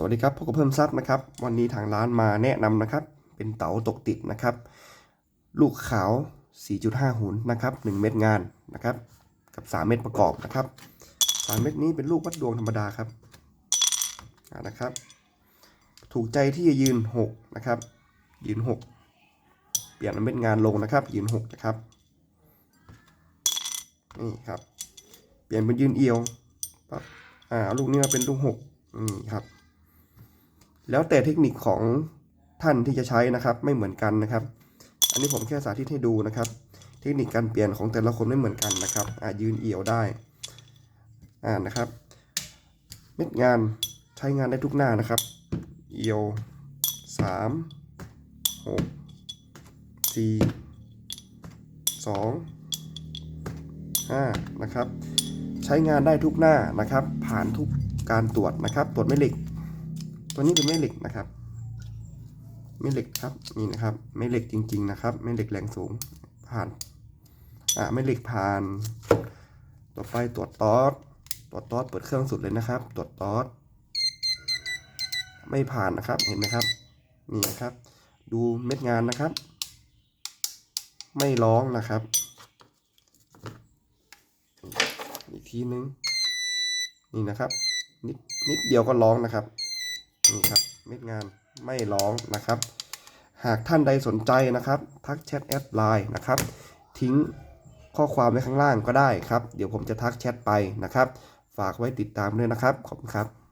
สวัสดีครับพบกับเพิ่มทรัพย์นะครับ วันนี้ทางร้านมาแนะนำนะครับ เป็นเต๋าตกติดนะครับ ลูกขาว 4.5 หุนนะครับ 1 เม็ดงานนะครับ กับ 3 เม็ดประกอบนะครับ 3 เม็ดนี้เป็นลูกวัดดวงธรรมดาครับนะครับ ถูกใจที่จะยืน 6 นะครับ ยืน 6 เปลี่ยนเม็ดงานลงนะครับ ยืน 6 นะครับนี่ครับ เปลี่ยนเป็นยืนเอียวปั๊บอ่าลูกนี้มาเป็นลูกหกนี่ครับ แล้วแต่เทคนิคของท่านที่จะใช้นะครับ ไม่เหมือนกันนะครับ อันนี้ผมแค่สาธิตให้ดูนะครับ เทคนิคการเปลี่ยนของแต่ละคนไม่เหมือนกันนะครับอายืนเอียวได้อ่านะครับ เม็ดงานใช้งานได้ทุกหน้านะครับ เอียวสามหกสี่สองห้านะครับ ใช้งานได้ทุกหน้านะครับ ผ่านทุกการตรวจนะครับ ตรวจแม่เหล็ก ตัวนี้เป็นแม่เหล็กนะครับ แม่เหล็กครับนี่นะครับแม่เหล็กจริง ๆ นะครับแม่เหล็กแรงสูงผ่านอ่าแม่เหล็กผ่าน ต่อไปตรวจตอสตรวจตอสเปิดเครื่องสุดเลยนะครับตรวจตอสไม่ผ่านนะครับเห็นไหมครับนี่นะครับ ดูเม็ดงานนะครับ ไม่ร้องนะครับ อีกทีนึงนี่นะครับนิดนิดเดียวก็ร้องนะครับ นี่ครับเม็ดงานไม่ร้องนะครับ หากท่านใดสนใจนะครับ ทักแชทแอดไลน์นะครับ ทิ้งข้อความไว้ข้างล่างก็ได้ครับ เดี๋ยวผมจะทักแชทไปนะครับ ฝากไว้ติดตามด้วยนะครับ ขอบคุณครับ